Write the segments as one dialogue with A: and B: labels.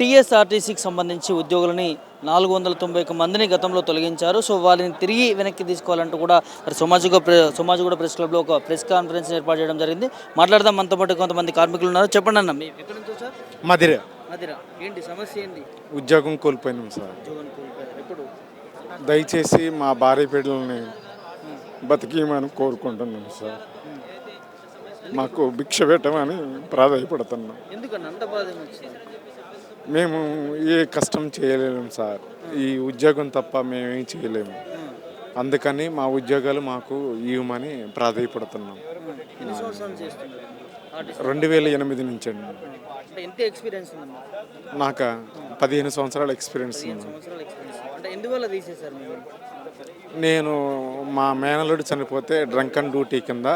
A: టీఎస్ఆర్టీసీకి సంబంధించి ఉద్యోగులని నాలుగు వందల తొంభై ఒక్క మందిని గతంలో తొలగించారు. సో వారిని తిరిగి వెనక్కి తీసుకోవాలంటూ కూడా ప్రె సమాజిగూడ ప్రెస్ క్లబ్లో ఒక ప్రెస్ కాన్ఫరెన్స్ ఏర్పాటు చేయడం జరిగింది. మాట్లాడదాం మనతో పాటు కొంతమంది కార్మికులు ఉన్నారు. చెప్పండి అన్న మీ ఎక్కడి నుంచి అదిరా ఏంటి సమస్య ఏంది?
B: ఉద్యోగం కోల్పోయినాం సార్.
A: ఎప్పుడు?
B: దయచేసి మా భార్య బిడ్డలని బతికియమని కోరుకుంటున్నాం సార్. మాకు భిక్ష పెట్టమని ప్రాధాయపడుతున్నాం.
A: ఎందుకన్నా అంత బాధ ఏమొచ్చింది?
B: మేము ఏ కష్టం చేయలేము సార్. ఈ ఉద్యోగం తప్ప మేమేం చేయలేము. అందుకని మా ఉద్యోగాలు మాకు ఇవ్వమని ప్రాధాయపడుతున్నాం. రెండు వేల ఎనిమిది నుంచి అండి.
A: ఎక్స్పీరియన్స్
B: నాకు పదిహేను సంవత్సరాల ఎక్స్పీరియన్స్ నేను మా మేనలుడు చనిపోతే డ్రంక్ అండ్ డ్యూటీ కింద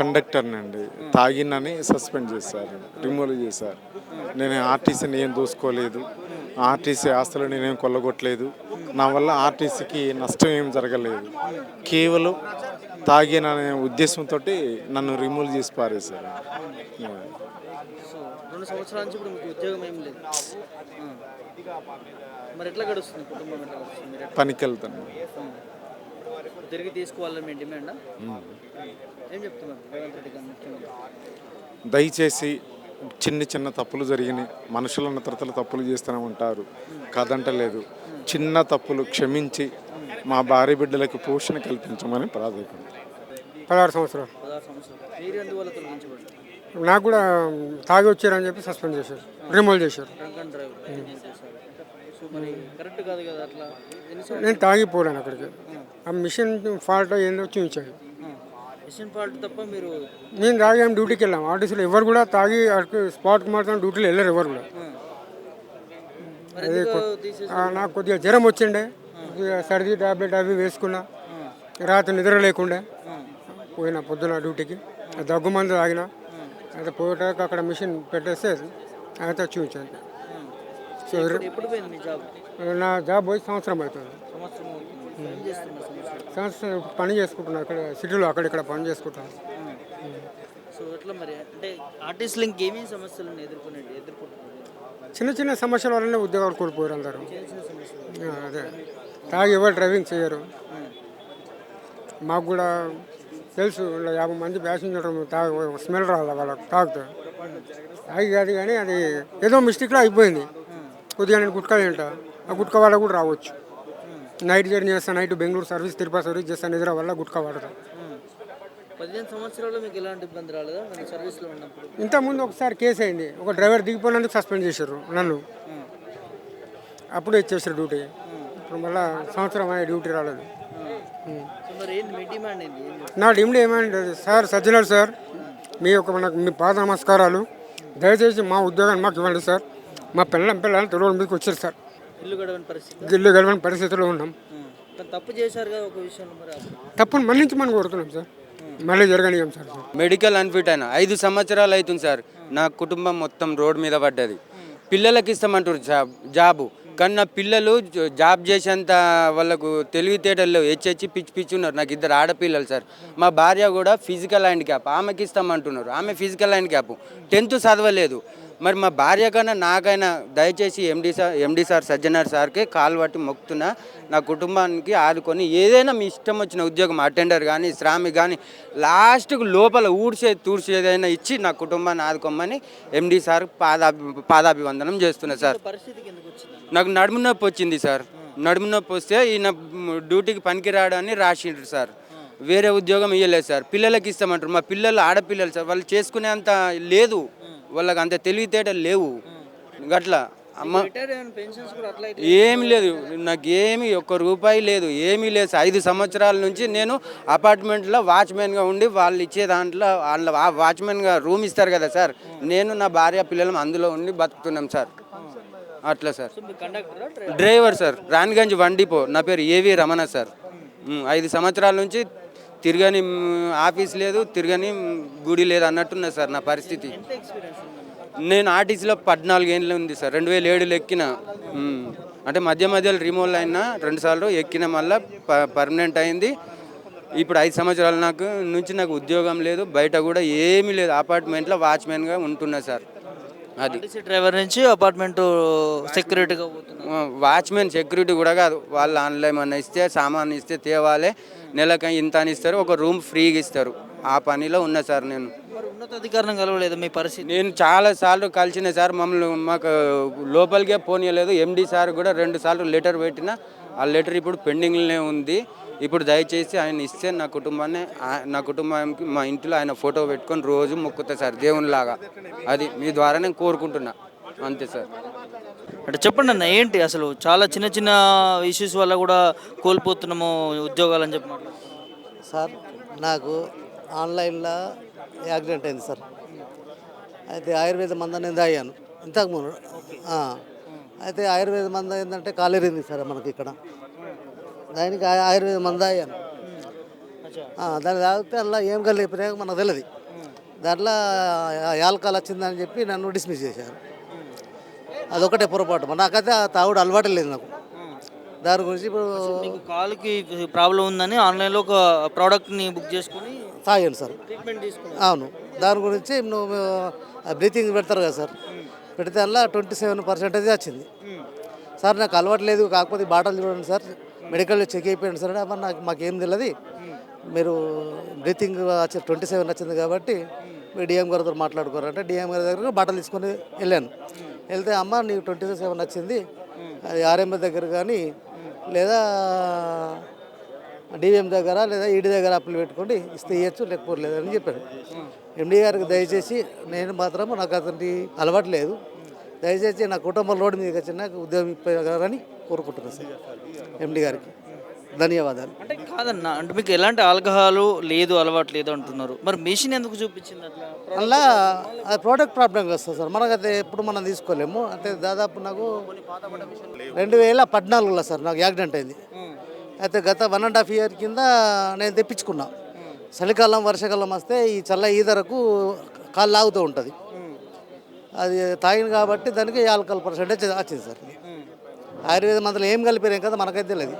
B: కండక్టర్ని అండి. తాగినని సస్పెండ్ చేశారు రిమూవ్ చేశారు. నేను ఆర్టీసీని ఏం దూసుకోలేదు. ఆర్టీసీ ఆస్తులు నేనేం కొల్లగొట్టలేదు. నా వల్ల ఆర్టీసీకి నష్టం ఏం జరగలేదు. కేవలం తాగిననే ఉద్దేశంతో నన్ను రిమూవ్ చేసి పారేశారు.
A: సో రెండు సంవత్సరాల నుంచి ఇప్పుడు మీకు ఉద్యోగం ఏం లేదు. ఆ. మరి ఎట్లా గడుస్తుంది కుటుంబం ఎట్లా గడుస్తుంది? మీరు ఎట్లా-
B: పనికి వెళ్తాను.
A: తిరిగి తీసుకోవాలని మీ డిమాండా? ఏం చెప్తున్నారు రేవంత్ రెడ్డి గారు ముఖ్యమంత్రి?
B: దయచేసి చిన్న చిన్న తప్పులు జరిగినాయి. మనుషులన్న తరతల తప్పులు చేస్తూనే ఉంటారు. కాదంటలేదు. చిన్న తప్పులు క్షమించి మా భార్య బిడ్డలకు పోషణ కల్పించమని ప్రాధాన్యపడు
C: పదహారు సంవత్సరాలు. నాకు కూడా తాగి వచ్చారని చెప్పి సస్పెండ్ చేశారు. రిమూవ్ చేశారు?
A: సో మరి కరెక్ట్ కాదు కదా అట్లా. ఎన్ని సంవత్సరాలు?
C: నేను తాగిపోయాను అక్కడికి. ఆ మిషన్ ఫాల్ట్ ఏందో చూపించాడు.
A: మిషన్ ఫాల్ట్ తప్ప మీరు
C: నేను తాగి డ్యూటీకి వెళ్ళాం. ఆర్టీసీలో ఎవరు కూడా తాగి అక్కడికి స్పాట్కి మాత్రం డ్యూటీలో వెళ్ళారు ఎవరు కూడా.
A: ఆ,
C: నాకు కొద్దిగా జ్వరం వచ్చిండే. కొద్దిగా సర్ది టాబ్లెట్ అవి వేసుకున్నా. రాత్రి నిద్ర లేకుండే. పోయిన పొద్దున డ్యూటీకి. దగ్గు మందు తాగిన. అయితే పోయేటాక అక్కడ మిషన్ పెట్టేస్తే అయితే చూపించాను సో
A: ఇప్పుడు ఎప్పుడు పోయింది మీ జాబ్
C: నా జాబ్ పోయి సంవత్సరం అవుతుంది.
A: సంవత్సరం
C: పని చేసుకుంటున్నా ఇక్కడ సిటీలో అక్కడ ఇక్కడ పని చేసుకుంటాను
A: సో ఎట్లా మరి? అంటే ఆర్టిస్టులు ఇంకేమేమి సమస్యలను ఎదుర్కొనేది ఎదుర్కొంటున్నారు?
C: చిన్న చిన్న సమస్యల వల్లనే ఉద్యోగాలు కోల్పోయారు అందరూ. అదే. తాగి ఎవరు డ్రైవింగ్ చేయరు. మాకు కూడా తెలుసు యాభై మంది ప్యాసింజర్ తాగి స్మెల్ రావాలి వాళ్ళకి తాగుతా. తాగి కాదు కానీ అది ఏదో మిస్టేక్లో అయిపోయింది. కొద్దిగా నేను గుట్కా తింటా. ఆ గుట్కా వాళ్ళ కూడా రావచ్చు. నైట్ జర్నీ చేస్తాను night Bengaluru service Tirupati service చేస్తాను నిద్ర వల్ల గుట్కా వాడతా.
A: పదిహేను సంవత్సరాల్లో మీకు ఎలాంటి ఇబ్బంది రాలేదా? మీరు సర్వీస్లో ఉన్నప్పుడు?
C: ఇంతకుముందు ఒకసారి కేసు అయింది. ఒక డ్రైవర్ దిగిపోయినందుకు సస్పెండ్ చేశారు నన్ను. అప్పుడే ఇచ్చేసారు డ్యూటీ. ఇప్పుడు మళ్ళీ సంవత్సరం అయ్యే డ్యూటీ రాలేదు? నా డిమ్డ్ ఏమంటే సార్ సజ్జనారు సార్ మీ యొక్క మనకు మీ పాద నమస్కారాలు. దయచేసి మా ఉద్యోగాన్ని మాకు ఇవ్వండి సార్. మా పిల్లల పిల్లలు తెలుగు మీదకి వచ్చారు సార్.
A: ఇల్లు గడవని పరిస్థితి.
C: గిల్లు గడవని పరిస్థితిలో ఉన్నాం.
A: తప్పు చేశారు కదా ఒక విషయంలో మరి అప్పుడు.
C: తప్పని మన్నించమని కోరుతున్నాం సార్. మళ్ళీ జరగనియం సార్.
D: మెడికల్ అన్ఫిట్ అయినా. ఐదు సంవత్సరాలు అవుతుంది సార్. నా కుటుంబం మొత్తం రోడ్ మీద పడ్డది. పిల్లలకి ఇస్తామంటారు జాబ్ జాబు. కానీ నా పిల్లలు జాబ్ చేసేంత వాళ్ళకు తెలివితేటలు హెచ్చెచ్చి పిచ్చి పిచ్చి ఉన్నారు. నాకు ఇద్దరు ఆడపిల్లలు సార్. మా భార్య కూడా ఫిజికల్ హ్యాండ్ క్యాప్ ఆమెకి ఇస్తామంటున్నారు. ఆమె ఫిజికల్ హ్యాండ్ క్యాప్ టెన్త్ చదవలేదు. మరి మా భార్య కన్నా నాకైనా దయచేసి MD sir MD sir Sajjanar సార్కి కాలు పట్టి మొక్కుతున్నా. నా కుటుంబానికి ఆదుకొని ఏదైనా మీ ఇష్టం వచ్చిన ఉద్యోగం అటెండర్ కానీ శ్రామిక్ కానీ లాస్ట్కు లోపల ఊడ్చే తూడ్చి ఏదైనా ఇచ్చి నా కుటుంబాన్ని ఆదుకోమని ఎండి సార్ పాదాభి పాదాభివందనం చేస్తున్నా సార్. నాకు నడుము నొప్పి వచ్చింది సార్. నడుము నొప్పి వస్తే ఈయన డ్యూటీకి పనికి రాడని రాసిండ్రు సార్. వేరే ఉద్యోగం ఇవ్వలేదు సార్. పిల్లలకి ఇస్తామంటారు. మా పిల్లలు ఆడపిల్లలు సార్ వాళ్ళు చేసుకునేంత లేదు. వాళ్ళకి అంత తెలివితేటలు లేవు. గట్లా అమ్మ ఏమి లేదు. నాకు ఏమి ఒక్క రూపాయి లేదు. ఏమీ లేదు. ఐదు సంవత్సరాల నుంచి నేను అపార్ట్మెంట్లో వాచ్మెన్గా ఉండి వాళ్ళు ఇచ్చే దాంట్లో వాళ్ళ వాచ్మెన్గా రూమ్ ఇస్తారు కదా సార్. నేను నా భార్య పిల్లలు అందులో ఉండి బతుకుతున్నాం సార్. అట్లా sir. Driver? Sir. Raniganj one depot. నా పేరు ఏవి రమణ సార్. ఐదు సంవత్సరాల నుంచి తిరగని ఆఫీస్ లేదు తిరగని గుడి లేదు అన్నట్టున్నది సార్ నా పరిస్థితి. నేను ఆర్టీసీలో పద్నాలుగు ఏళ్ళు ఉంది సార్. రెండు వేల ఏడులో ఎక్కిన. అంటే మధ్య మధ్యలో రిమూవల్ అయినా రెండు సార్లు ఎక్కిన మళ్ళీ పర్మనెంట్ అయింది. ఇప్పుడు ఐదు సంవత్సరాల నాకు నుంచి నాకు ఉద్యోగం లేదు బయట కూడా ఏమీ లేదు. అపార్ట్మెంట్లో వాచ్మెన్గా ఉంటున్నా సార్. అది.
A: డ్రైవర్ నుంచి అపార్ట్మెంట్ సెక్యూరిటీగా
D: వాచ్మెన్ సెక్యూరిటీ కూడా కాదు. వాళ్ళు ఆన్లైన్ అన్న ఇస్తే సామాన్ ఇస్తే తేవాలి. నెలకి ఇంత అని ఇస్తారు. ఒక రూమ్ ఫ్రీగా ఇస్తారు. ఆ పనిలో ఉన్నా సార్ నేను.
A: ఉన్నతాధికారం కలవలేదు మీ పరిస్థితి?
D: నేను చాలా సార్లు కలిసిన సార్ మమ్మల్ని మాకు లోపలికే పోనీయలేదు. ఎండి సార్ కూడా రెండు సార్లు లెటర్ పెట్టిన ఆ లెటర్ ఇప్పుడు పెండింగ్లోనే ఉంది. ఇప్పుడు దయచేసి ఆయన ఇస్తే నా కుటుంబాన్ని ఆ- నా కుటుంబానికి మా ఇంట్లో ఆయన ఫోటో పెట్టుకొని రోజు మొక్కుతా సార్ దేవునిలాగా. అది మీ ద్వారా నేను కోరుకుంటున్నా. అంతే సార్.
A: అంటే చెప్పండి అన్న ఏంటి అసలు చాలా చిన్న చిన్న ఇష్యూస్ వల్ల కూడా కోల్పోతున్నాము ఉద్యోగాలు అని చెప్పి మాట్లాడుతున్నారు.
E: సార్ నాకు ఆన్లైన్లో యాక్సిడెంట్ అయింది సార్. అయితే ఆయుర్వేద మందు నేను తాగాను. ఇంతకుముందు ఆ. అయితే ఆయుర్వేద మందు ఏంటంటే కాలేరింది సార్ మనకి ఇక్కడ. దానికి ఆయుర్వేద మందు తాగాను. ఆ, దాన్ని తాగితే అలా ఏం కలిగిపోయినా మనకు తెలియదు. దాంట్లో యాల్కాల్ వచ్చిందని చెప్పి నన్ను డిస్మిస్ చేశారు. అదొకటే పొరపాటు. నాకైతే ఆ తాగుడు అలవాటు లేదు నాకు. దాని గురించి ఇప్పుడు
A: కాలుకి ప్రాబ్లం ఉందని ఆన్లైన్లో ఒక ప్రోడక్ట్ని బుక్ చేసుకుని
E: తాగాను సార్. అవును. దాని గురించి నువ్వు బ్రీతింగ్ పెడతారు కదా సార్. పెడితే అలా ట్వంటీ సెవెన్ పర్సెంటేజ్ వచ్చింది. సార్ నాకు అలవాటు లేదు కాకపోతే బాటలు చూడండి సార్. మెడికల్లో చెక్ అయిపోయింది సార్ అమ్మ నాకు మాకేం తెలియదు మీరు బ్రీతింగ్ ట్వంటీ సెవెన్ వచ్చింది కాబట్టి మీరు డిఎం గారితో మాట్లాడుకోరంటే. డిఎం గారి దగ్గర బట్టలు తీసుకొని వెళ్ళాను. వెళ్తే అమ్మ నీకు ట్వంటీ సెవెన్ వచ్చింది. అది ఆర్ఎంఏ దగ్గర కానీ లేదా డివిఎం దగ్గర లేదా ఈడీ దగ్గర అప్పులు పెట్టుకోండి ఇస్తే ఇవ్వచ్చు లేకపోతే లేదని చెప్పాడు. ఎండీ గారికి దయచేసి నేను మాత్రం నాకు అతని అలవాటు లేదు. దయచేసి నా కుటుంబం రోడ్డు మీద వచ్చిన ఉద్యోగం ఇప్పారని కోరుకుంటున్నాను సార్. ఎండి గారికి. ధన్యవాదాలు.
A: అంటే కాదన్న అంటే మీకు ఎలాంటి ఆల్కహాల్ లేదు అలవాటు లేదు అంటున్నారు. మరి మెషిన్ ఎందుకు చూపించింది అట్లా?
E: అలా అది ప్రోడక్ట్ ప్రాబ్లం వస్తుంది సార్. మనకైతే ఎప్పుడు మనం తీసుకోలేము. అంటే దాదాపు నాకు రెండు వేల పద్నాలుగులో సార్ నాకు యాక్సిడెంట్ అయింది. అయితే గత వన్ అండ్ హాఫ్ ఇయర్ కింద నేను తెప్పించుకున్నా. చలికాలం వర్షాకాలం వస్తే ఈ చల్ల ఈదరకు కాళ్ళు లాగుతూ ఉంటుంది. అది తాగింది కాబట్టి దానికి ఆల్కహాల్ పర్సెంటేజ్ వచ్చింది సార్. ఆయుర్వేద మందులు ఏం కలిపారేం కదా మనకైతే తెలియదు.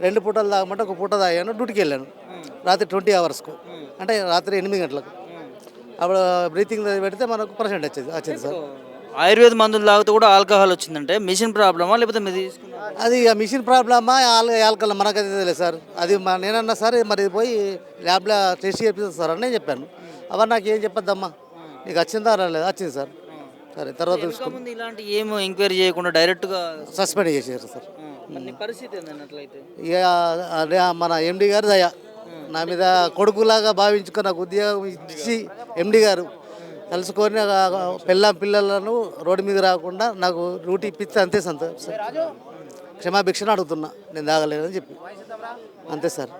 E: రెండు పూటలు తాగమంటే ఒక పూట తాగాను డ్యూటీకి వెళ్ళాను. రాత్రి ట్వంటీ అవర్స్కు. అంటే రాత్రి ఎనిమిది గంటలకు. అప్పుడు బ్రీతింగ్ పెడితే మనకు పర్సెంట్ వచ్చింది వచ్చింది సార్.
A: ఆయుర్వేద మందులు తాగితే కూడా ఆల్కహాల్ వచ్చిందంటే మెషిన్ ప్రాబ్లమా లేకపోతే మీరు తీసుకున్నారా?
E: అది మిషన్ ప్రాబ్లమా ఆల్ ఆల్కల్ మనకైతే తెలియదు సార్. అది మా నేనన్నా సరే మరి పోయి ల్యాబ్లో టెస్ట్ చేపిస్తుంది సార్ అని నేను చెప్పాను. అవన్నీ నాకు ఏం చెప్పొద్దమ్మా. నీకు వచ్చిందా రాలేదు? వచ్చింది సార్. సరే తర్వాత
A: ముందు ఇలాంటి ఏం ఎంక్వైరీ చేయకుండా డైరెక్ట్గా
E: సస్పెండ్ చేశారు సార్.
A: నీ పరిస్థితి అట్లయితే
E: ఇక అదే మన ఎండి గారు దయ. నా మీద కొడుకులాగా భావించుకొని నాకు ఉద్యోగం ఇచ్చి ఎండి గారు కలుసుకొని పిల్ల పిల్లలను రోడ్డు మీద రాకుండా నాకు డ్యూటీ ఇప్పిస్తే అంతే సంతోషం క్షమాభిక్షణ అడుగుతున్నా. నేను తాగలేనని చెప్పి. అంతే సార్.